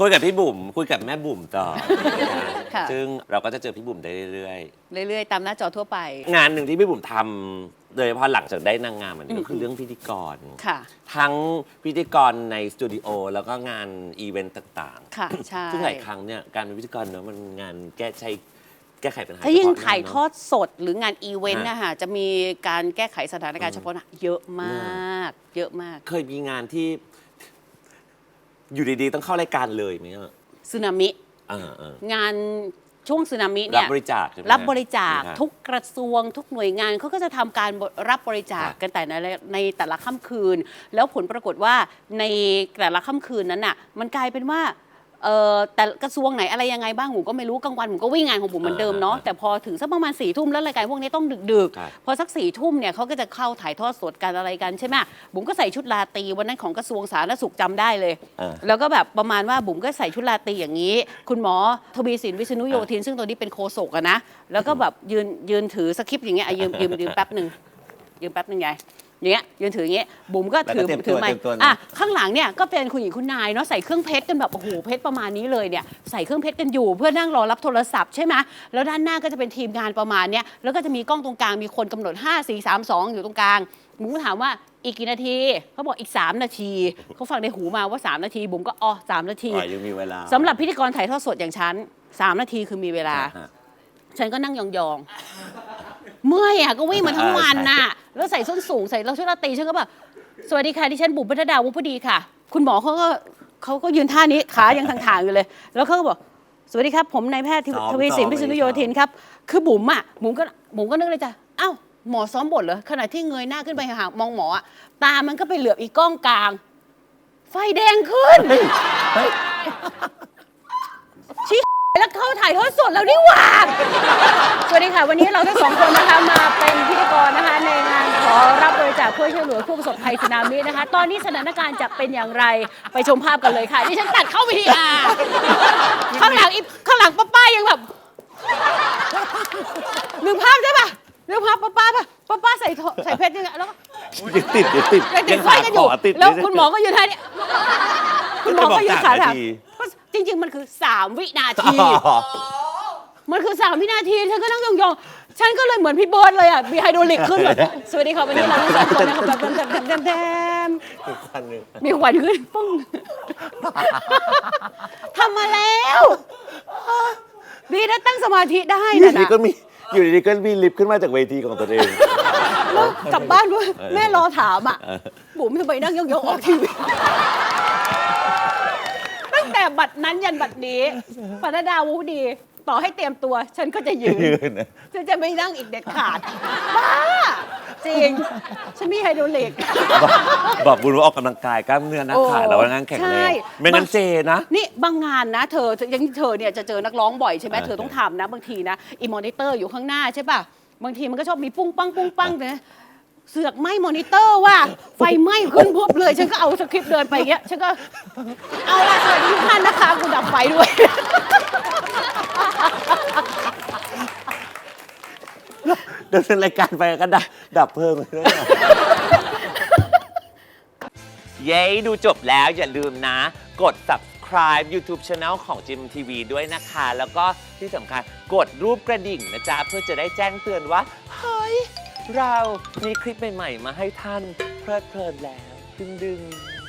คุยกับพี่บุ๋มคุยกับแม่บุ๋มต่อค่ะ ซึ่งเราก็จะเจอพี่บุ๋มได้เรื่อย เรื่อยๆ ตามหน้าจอทั่วไป ๆ งานหนึ่งที่พี่บุ๋มทำโดยเฉพาะหลังจากได้นางงามอันนี้ก็คือเรื่องพิธีกร ค่ะ ทั้งพิธีกรในสตูดิโอแล้วก็งานอีเวนต์ต่างค่ะ ใช่ๆ ซึ่งหลายครั้งเนี่ยการเป็นพิธีกรเนอะมันงานแก้ใช้แก้ไขปัญหาถ้ายิ่งเฉพะหน้ถ่ายเนอะทอดสดหรืองานอีเวนต์ฮะ นะคะจะมีการแก้ไขสถานการณ์เฉพาะหน้าเยอะมาก เยอะมาก เคยมีงานที่ อยู่ดีๆ ต้องเข้ารายการเลยไหมอะสึนามิเออเอองานช่วงสึนามิรัเนี่บยบริจาคใช่ไหมรับบริจาคฮะ ทุกกระทรวงทุกหน่วยงานเขาก็จะทำการรับบริจาคค่ะกันแต่ในในแต่ละค่ำคืน แล้วผลปรากฏว่าในแต่ละค่ำคืนนั้นน่ะมันกลายเป็นว่า เอ่อแต่กระทรวงไหนอะไรยังไงบ้างผมก็ไม่รู้กลางวันผมก็วิ่งงานของผมเหมือนเดิมเนาะแต่พอถึงสักประมาณสี่ทุ่มแล้วรายการพวกนี้ต้องดึกครับๆพอสักสี่ทุ่มเนี่ยเขาก็จะเข้าถ่ายทอดสดกันอะไรกันใช่ไหมบุ๋มก็ใส่ชุดราตรีวันนั้นของกระทรวงสาธารณสุขจำได้เลย เออ แล้วก็แบบประมาณว่าบุ๋มก็ใส่ชุดราตรีอย่างนี้ คุณหมอทวีสินวิษณุโยธินซึ่งตัวนี้เป็นโคศกอะนะแล้วก็แบบยืนยืนถือสคริปต์อย่างเงี้ยอะยืมยืมยืมแป๊บหนึ่งยืมแป๊บหนึ่งไง อย่างเงี้ยยืนถืออย่างเงี้ยบุ๋มก็ถือแล้วก็เตรียมถือไม้ตัวเตรียมตัวนะ อะข้างหลังเนี่ยก็เป็นคุณหญิงคุณนายเนาะใส่เครื่องเพชรกันแบบโอ้โหเพชรประมาณนี้เลยเนี่ยใส่เครื่องเพชรกันอยู่ เพื่อนั่งรอรับโทรศัพท์ใช่ไหมแล้วด้านหน้าก็จะเป็นทีมงานประมาณเนี้ยแล้วก็จะมีกล้องตรงกลางมีคนกำหนด 5 4 3 2 อยู่ตรงกลางบุ๋มก็ถามว่าอีกกี่นาทีเขาบอกอีก 3 นาทีเขาฟังในหูมาว่า 3 นาทีบุ๋มก็อ๋อสามนาทีอ๋อยังมีเวลาสำหรับพิธีกรถ่ายทอดสดอย่างฉันสามนาทีคือมีเวลาฮะ ฉันก็นั่งยองๆ เมื่อยอะก็วิ่งมาทั้งวันน่ะ แล้วใส่ส้นสูงใส่เราชุดราตรีฉันก็แบบสวัสดีค่ะดิฉันบุ๋มพัฒดาวงผู้ดีค่ะ คุณหมอเขาก็เขาก็ยืนท่านี้ขายังทางๆอยู่เลย แล้วเขาก็บอกสวัสดีครับ ผมนายแพทย์ทซ้อมทวีสินซ้อมพิษณุโยธินครับ คือบุ๋มอะบุ๋มก็บุ๋มก็นึกเลยจ้ะอ้าวหมอซ้อมบทเหรอขณะที่เงยหน้าขึ้นไปหามองหมออะตามันก็ไปเหลือบอีกกล้องกลาง ไฟแดงขึ้นชี้แล้วเข้าถ่ายทอดสดแล้วนี่หว่าสวัสดีค่ะ วันนี้เราทั้งสองคนนะคะมาเป็นพิธีกรนะคะ ในงานขอรับบริจาคเพื่อช่วยเหลือผู้ประสบภัยสึนามินะคะ ตอนนี้สถานการณ์จะเป็นอย่างไรไปชมภาพกันเลยค่ะดิฉันตัดเข้าวิทีอาร์ข้างหลังอีข้างหลังป้าป้ายังแบบนึกภาพได้ปะนึกภาพป้าป้าปะป้าป้าใส่ทอใส่เพชรยังไงแล้วก็ยังติดยังติดยังติดไฟกันอยู่ขาติดแล้วคุณหมอก็ยืนท่าเนี้ยคุณหมอก็ยืนขาจะบอกสามนาทีจ ริง ๆ มันคือ 3 วินาอ๋ทีอมันคือ 3 วินาที ฉันก็นั่งยองๆ ฉันก็เลยเหมือนพี่เบิร์ดเลยอะ มีไฮโดรลิกขึ้นแบบสวัสดีค่ะวันนี้เราทั้งสองคนนะครับแบบแดมแดมแดมอีกคันหนึ่งมีควันขึ้นปุ้งทำมาแล้วดีนะตั้งสมาธิได้อยู่นะดีนะๆก็มีอยู่ดีๆก็มีลิฟต์ขึ้นมาจากเวทีของตัวเอง แล้วกลับบ้านด้วยแม่รอถามอะบุ๋มทำไมนั่งยองๆออกทีวีตั้ง แต่บัตรนั้นยันบัตรนี้ปนดาวูดี ต่อให้เตรียมตัว ฉันก็จะยืนยืนนะฉันจะไม่นั่งอีกเด็ดขาดบ้าจริง ฉันมีไฮโดรลิก บอกบอกบุญว่าออกกำลังกายกล้ามเนื้อหน้าขาโอ้แล้วว่างานแข็งแรใช่ งไม่งั้นเจนะ นี่บางงานนะเธออยังเธอเนี่ยจะเจอนักร้องบ่อยใช่ไหมอ่า เธอต้องทำนะ บางทีนะอีมอนิเตอร์อยู่ข้างหน้าใช่ป่ะ บางทีมันก็ชอบมีปุ้งปังปุ้งปังนะ เสือกไหม้มอนิเตอร์ว่าไฟไหม้ขึ้นพวบเลย ฉันก็เอาสคริปต์เดินไปอย่างเงี้ยฉันก็เอาละสวัสดีทุกท่านนะคะกูดับไฟด้วยเดินรายการไปก็ดับดับเพลิงเลยนะ เย้ ดูจบแล้วอย่าลืมนะ กด subscribe YouTube Channel ของ Jim TV ด้วยนะคะ แล้วก็ที่สำคัญกดรูปกระดิ่งนะจ๊ะ เพื่อจะได้แจ้งเตือนว่า เรามีคลิปใหม่ ๆ มาให้ท่านเพลิดเพลินแล้วดึงๆ